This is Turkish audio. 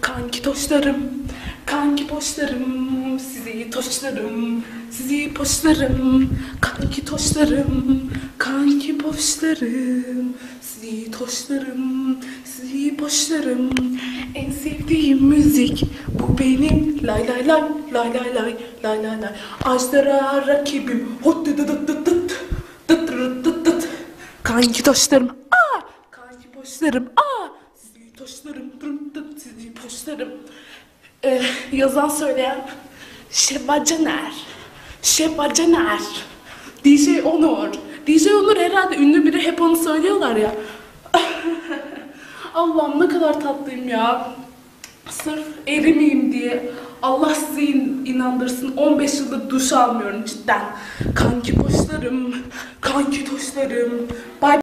Kanki toşlarım, kanki poşlarım, sizi toşlarım, sizi poşlarım, kanki toşlarım, kanki poşlarım, sizi toşlarım, sizi poşlarım. En sevdiğim müzik bu benim lay lay lay lay lay lay lay lay lay. Ağaçlara rakibim hot dıt dıt dıt dıt dıt dıt dıt dıt. Kanki toşlarım, aa, kanki poşlarım, aa, sizi toşlarım, dırım dıt sizi poşlarım. Ee, yazan söyleyen Şevval Caner. Şevval Caner. DJ Onur. DJ Onur herhalde ünlü biri hep onu söylüyorlar ya. Allah'ım ne kadar tatlıyım ya. Sırf erimeyeyim diye Allah sizi in- inandırsın 15 yıldır duş almıyorum cidden. Kanki poşlarım, kanki toşlarım. Bay